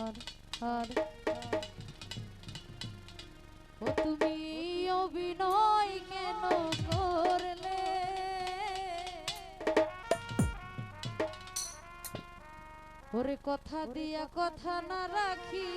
হর হর ও তুমি অভিনয় কেন করলে? ওরে কথা দিয়া কথা না রাখি।